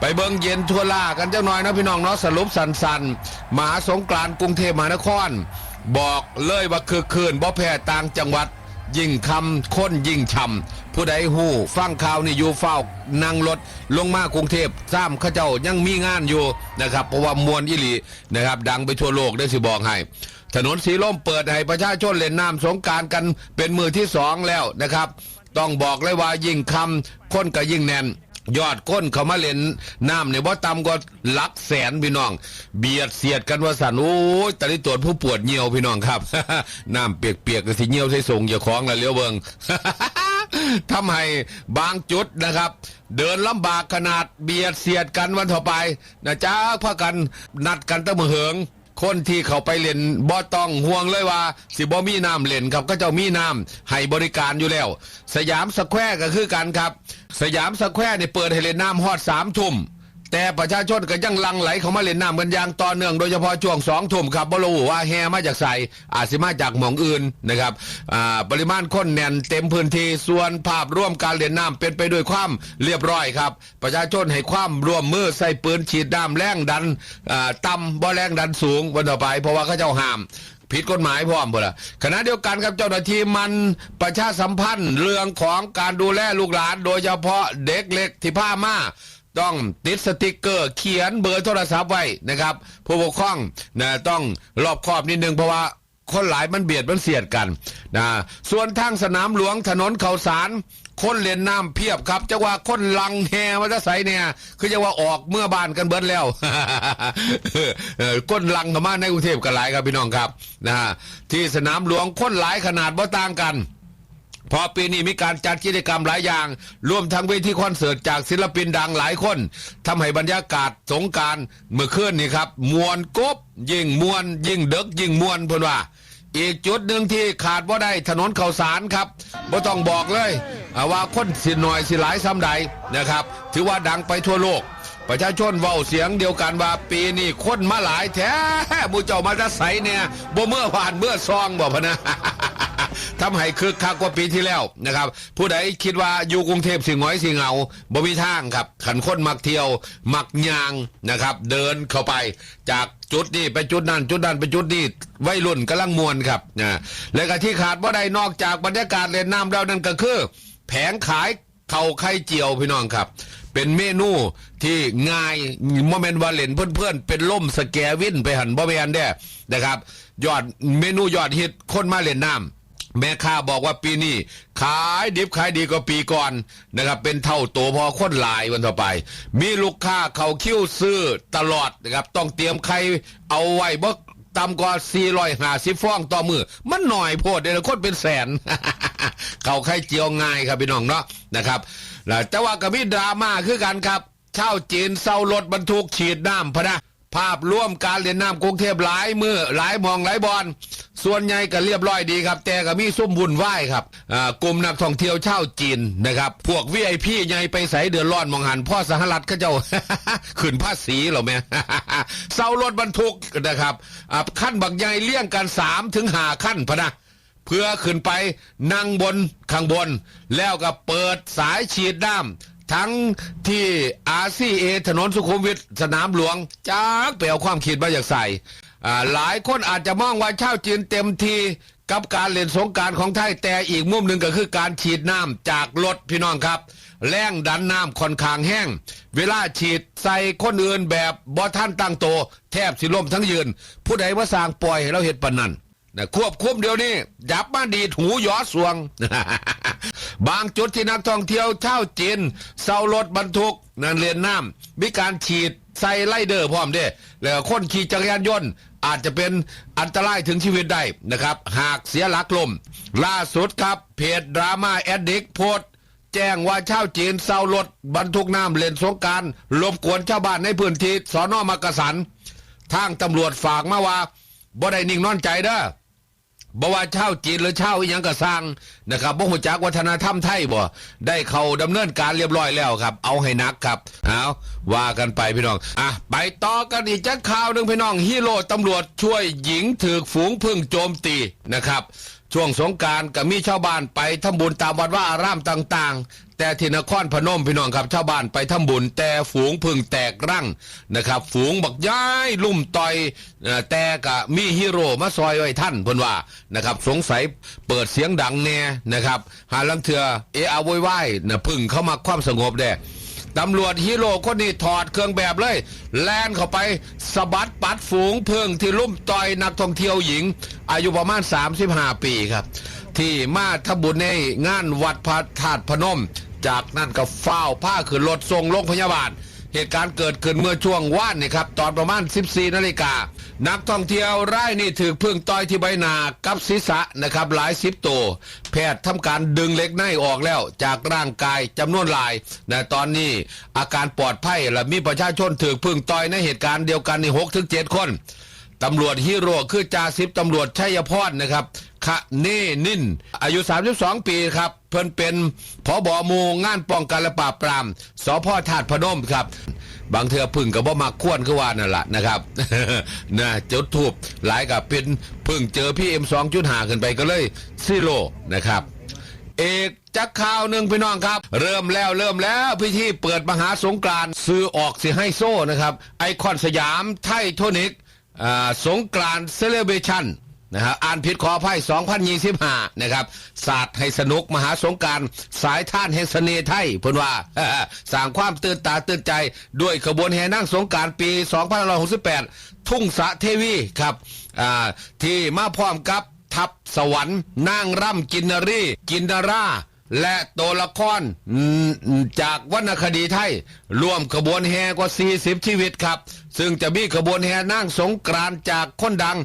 ไปเบิงเย็นทั่วล่ากันเจ้าหน่อยนะพี่น้องเนาะสรุปสันสันๆมหาสงกรานต์กรุงเทพมหานคร บอกเลยว่าคือคืนบ่แพ้ต่างจังหวัดยิ่งคำค้นยิ่งช่ำผู้ใดหู้ฟังข่าวนี่อยู่เฝ้านั่งรถลงมากรุงเทพซ้ำข้าเจ้ายังมีงานอยู่นะครับเพราะว่ามวลอิลีนะครับ ดังไปทั่วโลกได้สิบอกให้ ถนนสีลมเปิดให้ประชาชนเล่นน้ำสงการกันเป็นมือที่สองแล้วนะครับ ต้องบอกเลยว่ายิ่งคำค้นก็ยิ่งแน่น ยอดก้นเขามาเล่นน้ำเนี่ยว่าต่ำกว่าหลักแสนพี่น้อง เบียดเสียดกันว่าสันโอ้ยตอนนี้ตรวจผู้ปวดเหี่ยวพี่น้องครับ น้ำเปียกๆก็สิเหี่ยวใส่ส่งอย่าคล้องละเลี้ยวเบิงทำให้บางจุดนะครับ เดินลำบากขนาดเบียดเสียดกันวันต่อไปนะจ้าพากันนัดกันตะมือเหิง คนที่เขาไปเล่นบ่ต้องห่วงเลยว่า สิบ่มีน้ำเล่นครับก็เจ้ามีน้ำให้บริการอยู่แล้ว สยามสแควร์ก็คือกันครับ สยามสแควร์เนี่ยเปิดให้เล่นน้ำฮอดสามทุ่ม แต่ประชาชนก็ยังลังไหลเข้ามาเล่นน้ำกันอย่างต่อเนื่องโดยเฉพาะช่วงสองทุ่มครับบรูว่าแฮมาจากใสอาจสิมาจากหมองอื่นนะครับปริมาณคนแน่นเต็มพื้นที่ส่วนภาพร่วมการเล่นน้ำเป็นไปด้วยความเรียบร้อยครับ ประชาชนให้ความร่วมมือใส่ปืนฉีดน้ำแรงดันต่ำบ่แรงดันสูงวันต่อไป เพราะว่าเขาเจ้าห้ามผิดกฎหมายพร้อมหมดละขณะเดียวกันครับเจ้าหน้าที่มันประชาสัมพันธ์เรื่องของการดูแลลูกหลาน โดยเฉพาะเด็กเล็กที่ผ้ามา ต้องติดสติกเกอร์ เขียนเบอร์โทรศัพท์ไว้นะครับผู้ปกครองนะต้องรอบคอบนิดนึงเพราะว่าคนหลายมันเบียดมันเสียดกันนะส่วนทางสนามหลวงถนนเขาสารคนเล่นน้ำเพียบครับจะว่าคนลังแฮมาจะใส่เนี่ยคือจะว่าออกเมื่อบานกันเบิดแล้วเออคนลังเข้ามาในกรุงเทพกันหลายครับพี่น้องครับนะฮะที่สนามหลวงคนหลายขนาดบ่ต่างกัน เพอปีนี้มีการจัดกิจกรรมหลายอย่าง รวมทั้งเวทีคอนเสิร์ตจากศิลปินดังหลายคนทำให้บรรยากาศสงการเมื่อคืนนี่ครับมวนกบยิ่งมวน ยิ่งเด็กยิ่งมวนเพื่อนว่า อีกจุดหนึ่งที่ขาดว่าได้ถนนข่าวสารครับบ่ต้องบอกเลยว่าคนสิหน่อยสิหลายซ้ำใดนะครับ ถือว่าดังไปทั่วโลกประชาชนเว้าเสียงเดียวกันว่าปีนี้คนมาหลายแท้บูเจ้ามาจะใสเนี่ยบ่เมื่อผ่านเมื่อซองบ่พนะ ทำให้คึกคักกว่าปีที่แล้วนะครับ ผู้ใดคิดว่าอยู่กรุงเทพสิงหอยสิเหงาบ่มีทางครับขันคนมักเที่ยว มักยางนะครับ เดินเข้าไปจากจุดนี้ไปจุดนั้นจุดนั้นไปจุดนี้วัยรุ่นกำลังมวนครับนะและก็ที่ขาดว่าใดนอกจากบรรยากาศเล่นน้ำแล้วนั่นก็คือ แผงขายเข่าไข่เจียวพี่น้องครับ เป็นเมนูที่ง่ายโมเมนต์วาเลนเพื่อนๆ เป็นล่มสแกวินไปหันบ่แมนเด้นะครับ ยอดเมนูยอดฮิตคนมาเล่นน้ำ แม่ค้าบอกว่าปีนี้ขายดิบขายดีกว่าปีก่อนนะครับ เป็นเท่าตัวพอคนหลายวันต่อไป มีลูกค้าเขาคิ้วซื้อตลอดนะครับ ต้องเตรียมไข่เอาไว้บ่ต่ำกว่า450ฟองต่อมือ มันหน่อยโพดเดี๋ยวคนเป็นแสน เขาไข่เจียวง่ายครับพี่น้องเนาะนะครับแล้วแต่ว่าก็มีดราม่าคือกันครับเช่าจีนเซารถบรรทุกฉีดน้ำพะนะภาพร่วมการเรียนน้ำกรุงเทพหลายมือหลายมองหลายบอล ส่วนใหญ่ก็เรียบร้อยดีครับ แต่ก็มีซุ่มบุญไหว้ครับอ่ากลุ่มนักท่องเที่ยวชาวจีนนะครับ พวกวีไอพีใหญ่ไปใส่เดือดร้อนมองหันพ่อสหรัฐเขาเจ้าขึ้นภาษีเหรอแม่เซารถบรรทุกนะครับอ่าขั้นบักใหญ่เลี่ยงกันสามถึงหาขั้นพะนะ เพื่อขึ้นไปนั่งบนข้างบน แล้วก็เปิดสายฉีดน้ำทั้งที่อาซีเอถนนสุขุมวิทสนามหลวงจากไปเอาความคิดมาจากใส่ หลายคนอาจจะมองว่าชาวจีนเต็มทีกับการเล่นสงการของไทยแต่อีกมุมหนึ่งก็คือการฉีดน้ำจากรถพี่น้องครับ แรงดันน้ำค่อนข้างแห้ง เวลาฉีดใส่คนอื่นแบบบ่ท่านตั้งโต แทบสิล่มทั้งยืน ผู้ใดว่าสร้างปล่อยให้เราเห็นปนนั้นนะควบคุมเดี๋ยวนี้จับมาดีดหูหยอสวง บางจุดที่นักท่องเที่ยวเช่าจีนเซารถบรรทุกนั่นเรียนน้ำมีการฉีด ใส่ไล่เดอร์พร้อมเด้แล้วคนขี่จักรยานยนต์ อาจจะเป็นอันตรายถึงชีวิตได้นะครับ หากเสียหลักลม ล่าสุดครับ เพจดราม่าแอดดิกโพสแจ้งว่าชาวจีนเซารถบรรทุกน้ำเล่นสงกรารรบกวนชาวบ้านในพื้นที่สอนอมักกะสันทางตำรวจฝากมาว่าบ่ได้นิ่งนอนใจเด้อ บ่ว่าเช่าจีนหรือเช่าอีหยังก็สร้างนะครับบ่หูจักวัฒนธรรมไทยบ่ได้เขาดำเนินการเรียบร้อยแล้วครับ เอาให้นักครับเอาว่ากันไปพี่น้องอะไปต่อกันอีกจักข่าวหนึงพี่น้องฮีโร่ตำรวจช่วยหญิงถูกฝูงพึ่งโจมตีนะครับ ช่วงสงการก็มีชาวบ้านไปทำบุญตามวัดว่าอารามต่างๆ แต่ที่นครพนมพี่น้องครับชาวบ้านไปทำบุญแต่ฝูงพึ่งแตกรั่งนะครับ ฝูงบักย้ายลุ่มต่อยแต่ก็มีฮีโร่มาซอยไว้ท่านพนว่านะครับ สงสัยเปิดเสียงดังแน่นะครับ หาลังเถือเออาโวยวายนะพึ่งเข้ามาความสงบแด้ ตำรวจฮีโร่คนนี้ถอดเครื่องแบบเลย แลนเข้าไปสะบัดปัดฝูงเพิงที่ลุ่มต่อยนักท่องเที่ยวหญิง อายุประมาณ 35 ปีครับ ที่มาทบุญในงานวัดพระธาตุพนม จากนั้นก็เฝ้าผ้าขึ้นรถส่งโรงพยาบาล เหตุการณ์เกิดขึ้นเมื่อช่วงว่านนี่ครับ ตอนประมาณ 14นาฬิกา นักท่องเที่ยวไร่นี่ถือพึ่งต่อยที่ใบหน้ากับศีรษะนะครับ หลายสิบตัว แพทย์ทำการดึงเล็กในออกแล้ว จากร่างกายจำนวนหลายนะตอนนี้อาการปลอดภัยและมีประชาชนถือพึ่งต่อยในเหตุการณ์เดียวกันในหกถึงเจ็ดคน ตำรวจฮีโร่คือจ่าสิบตำรวจชัยพรนะครับคะเน่นิน อายุ 32 ปีครับ เพิ่นเป็นผอบอมูงานป้องกันและปราบปรามสพธาตุพนมครับ บางเทือพึ่งกับบ่มาควนคือว่านั่นแหละนะครับนะจุดทูบหลายกับเป็นพึ่งเจอพี่เอ็มสองจุดหาขึ้นไปก็เลยซิโลนะครับเอกจักข่าวหนึ่งพี่น้องครับ เริ่มแล้วเริ่มแล้วพิธีเปิดมหาสงกรานต์ซื้อออกสิให้โซ่นะครับ ไอคอนสยามไทโทนิก สงกรานเซเลเบชันนะฮะอ่านผิดขออภัย2025นะครับศาสตร์ให้สนุกมหาสงการสายท่านแห่งเสน่ห์ไทยพิ่นว่าสร้างความตื่นตาตื่นใจ ด้วยขบวนแห่นั่งสงกรารปี 2568 ทุ่งสะเทวีครับที่มาพร้อมกับทัพสวรรค์นางร่ำกินนรีกินนารา และตัวละครจากวรรณคดีไทยร่วมขบวนแห่กว่า 40 ชีวิตครับ ซึ่งจะมีขบวนแห่นั่งสงกรานต์จากคนดัง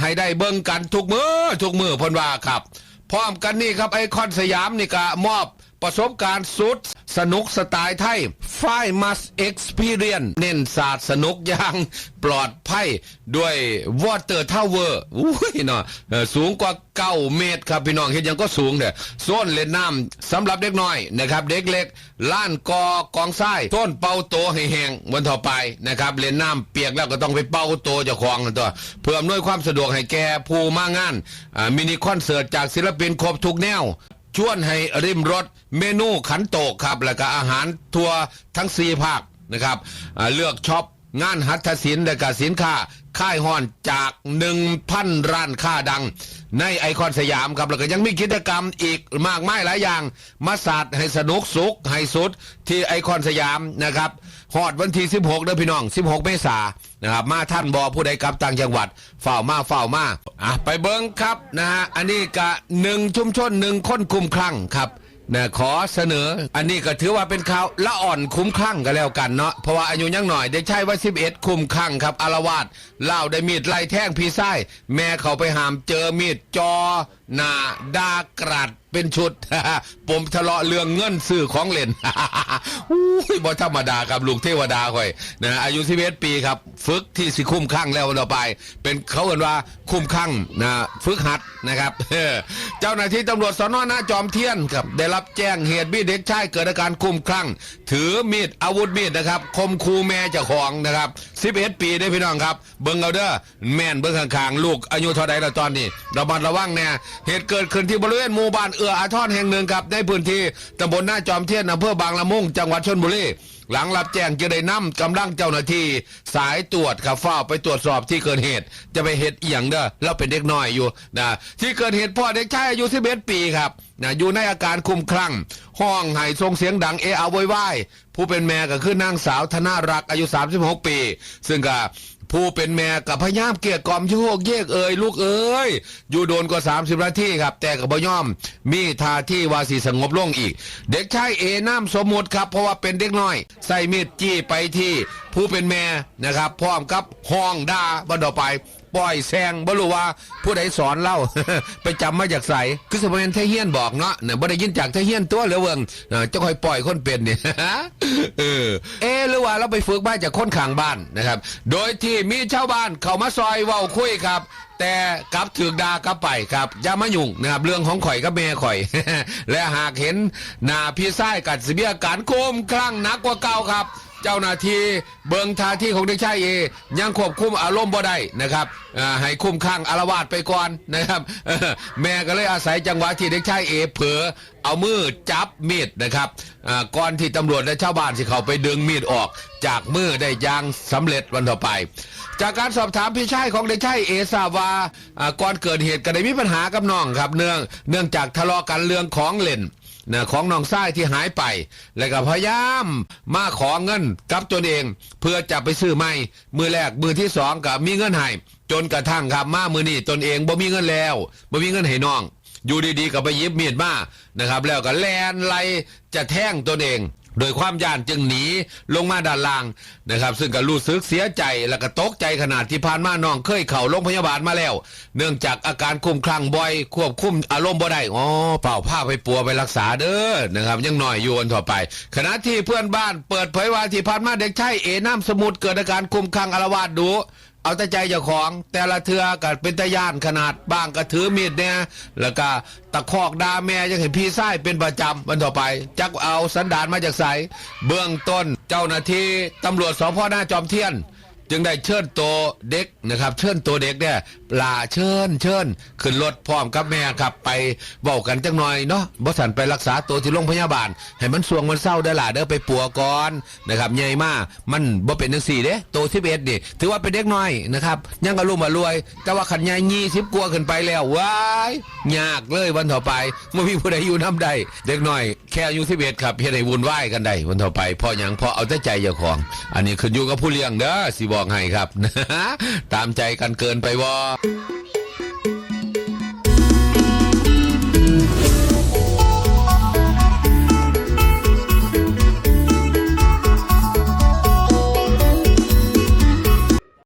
ให้ได้เบิ่งกันทุกมือทุกมือพนว่าครับ พร้อมกันนี่ครับไอคอนสยามนี่ก็มอบประสบการณ์สุด สนุกสไตล์ไทยไฟมัสเอ็กซ์เพรียนเน้นศาสตร์สนุกอย่างปลอดภัยด้วยวอเตอร์ทาวเวอร์อุ้ยเนาะเอ่อสูงกว่าเก้าเมตรครับพี่น้องเห็นยังก็สูงเด้อโซนเล่นน้ำสำหรับเด็กน้อยนะครับ เด็กเล็กล้านกอกองทรายต้นเป่าโตให้แห้งวันต่อไปนะครับเล่นน้ำเปียกแล้วก็ต้องไปเป่าโตเจ้าของตัวเพื่ออำนวยความสะดวกให้แก่ผู้มางานอ่ามินิคอนเสิร์ตจากศิลปินครบทุกแนว ชวนให้ริมรถเมนูขันโตกครับ แล้วก็อาหารทัวร์ทั้งสี่ภาคนะครับอ่าเลือกช็อปงานหัตถศิลป์และก็สินค้า ค่ายฮอนจาก 1,000 ร้านค้าดัง ในไอคอนสยามครับ แล้วก็ยังมีกิจกรรมอีกมากมายหลายอย่าง มาสาดให้สนุกสุขให้สุดที่ไอคอนสยามนะครับฮอดวันที่ 16เด้อพี่น้อง 16 เมษายนนะครับ มาท่านบอผู้ใดกลับต่างจังหวัดเฝ้ามาเฝ้ามาอะไปเบิ้งครับนะฮะอันนี้ก็หนึ่งชุมชนหนึ่งคนคุมคลั่งครับ นะขอเสนอ อันนี้ก็ถือว่าเป็นข่าวละอ่อนคุ้มคลั่งกันแล้วกันเนาะเพราะว่าอายุยังหน่อยได้ใช่ว่า11คุ้มคลั่งครับอารวาสเล่าได้มีดไล่แท่งพี่ไส้แม่เขาไปหามเจอมีดจอหน้าดากรัด เป็นชุดผมทะเลาะเรื่องเงินซื้อของเล่นอุ้ยบ่ธรรมดาครับลูกเทวดาค่อยนะอายุ11ปีครับ ฝึกที่สิคุ้มคลั่งแล้วต่อไป เป็นเขาเอ่นว่าคุ้มคลั่งนะฝึกหัดนะครับเจ้าหน้าที่ตำรวจสนหน้าจอมเทียนครับได้รับแจ้งเหตุมีเด็กชายเกิดอาการคุ้มคลั่งถือมีดอาวุธมีดนะครับคมคูแม่เจ้าของนะครับ11ปีได้พี่น้องครับเบิ่งเอาเด้อแม่นเบิ่งข้างๆลูกอายุเท่าใดแล้วตอนนี้ระมัดระวังแน่เหตุเกิดขึ้นที่บริเวณหมู่บ้านเอื้ออาทรแห่งหนึ่งครับในพื้นที่ตำบลหน้าจอมเทียนอำเภอบางละมุงจังหวัดชลบุรีหลังรับแจ้งจะได้นำกำลังเจ้าหน้าที่ สายตรวจครับเฝ้าไปตรวจสอบที่เกิดเหตุ จะไปเหตุเอหย่างเด้อแล้วเป็นเด็กน้อยอยู่นะที่เกิดเหตุพ่อเด็กชายอายุ11ปีครับนะอยู่ในอาการคลุ้มคลั่ง ห้องไห้ทรงเสียงดังเออะโวยวายผู้เป็นแม่ก็คือนางสาวธนารักษ์อายุ 36 ปี ซึ่งก็ ผู้เป็นแม่กับพยายามเกลียกกล่อมโยกเยกเอ่ยลูกเอ้ยอยู่โดนกว่ามสิบนาทีครับ แต่กับพยอมมีท่าที่วาสีสงบลงอีก เด็กชายเอน้ำสมมุติครับ เพราะว่าเป็นเด็กน้อย ใส่มีดจี้ไปที่ผู้เป็นแม่นะครับพร้อมกับห้องด่าบันดอไป ปล่อยแซงบ่รู้ว่าผู้ใดสอนเล่า ไปจำมาจากใสคือสมัยนั้นเทเฮียนบอกเนาะเนี่ยบ่ได้ยินจากเทเฮียนตัวเหลือเวิงเออจะคอยปล่อยคนเป็นเนี่ย เออเอะหรือว่าเราไปฝึกบ้านจากคนข้างบ้านนะครับ โดยที่มีชาวบ้านเข้ามาซอยเว้าคุยครับ แต่กลับถือกดากลับไปครับอย่ามายุ่งนะครับเรื่องของข่อยกับแม่ข่อย และหากเห็นหน้าพี่ไส้กัดสิเบียการโคมคลั่งหนักกว่าเก่าครับ เจ้าหน้าที่เบิงทาที่ของเด็กชายเอ ยังควบคุมอารมณ์บ่ได้นะครับอ่าให้คุ้มข้างอารวาสไปก่อนนะครับ แม่ก็เลยอาศัยจังหวะที่เด็กชายเอเผลอเอามือจับมีดนะครับก่อนที่ตำรวจและชาวบ้านสิเขาไปดึงมีดออก จากมือได้ยางสำเร็จวันต่อไป จากการสอบถามพี่ชายของเด็กชายเอทราบว่าอ่าก่อนเกิดเหตุก็ได้มีปัญหากับน้องครับ เนื่องเนื่องจากทะเลาะกันเรื่องของเล่น นะของน้องทรายที่หายไป แล้วก็พยายามมาขอเงินกับตนเอง เพื่อจะไปซื้อไม่มือแรกมือที่สองกับมีเงินให้จนกระทั่งครับมามือนี้ตนเองบ่มีเงินแล้วบ่มีเงินให้น้อง อยู่ดีๆก็ไปยิบมีดมานะครับ แล้วก็แลนไลจะแท่งตนเอง โดยความย่านจึงหนีลงมาด้านล่างนะครับ ซึ่งก็รู้สึกเสียใจและก็ตกใจขนาดที่ผ่านมาน้องเคยเข่าโรงพยาบาลมาแล้ว เนื่องจากอาการคุ้มคลั่งบ่อย ควบคุมอารมณ์บ่ได้อ๋อเปล่าผ้าไปปัวไปรักษาเด้อนะครับ ยังหน่อยอยู่วันต่อไป ขณะที่เพื่อนบ้านเปิดเผยว่าที่ผ่านมาเด็กชายเอน้ำสมุทรเกิดอาการคุ้มคลั่งอารวาสดู เอาแต่ใจเจ้าของแต่ละเทือก็เป็นตะย่านขนาดบ้างก็ถือมีดเนี่ยแล้วก็ตะคอกดาแม่ยังเห็นพี่ไส้เป็นประจำวันต่อไป จักเอาสันดานมาจากไสเบื้องต้นเจ้าหน้าที่ตำรวจสพหน้าจอมเทียน จึงได้เชิญตัวเด็กนะครับ เชิญตัวเด็กเนี่ยลาเชิญเชิญขึ้นรถพร้อมกับแม่ครับไปเว้ากันจังหน่อยเนาะบ่สันไปรักษาตัวที่โรงพยาบาล ให้มันสวงมันเศร้าได้ล่ะเด้อไปปัวก่อนนะครับใหญ่มากมันบ่เป็นจังสี่เด้โตที่เอ็ดนี่ถือว่าเป็นเด็กน้อยนะครับยังกระลุ่มมารวย แต่ว่าขันใหญ่ยี่สิบกว่าขึ้นไปแล้วว้ายยากเลยวันต่อไปเมื่อมีผู้ใดอยู่น้ำใดเด็กน้อยแค่อายุสิบเอ็ดครับเฮ็ดให้วุ่นวายกันได้วันต่อไปพราะหยังพราะเอาแต่ใจเจ้าของ อันนี้ขึ้นอยู่กับผู้เลี้ยงเด้อสิบอกให้ครับ ตามใจกันเกินไปวอ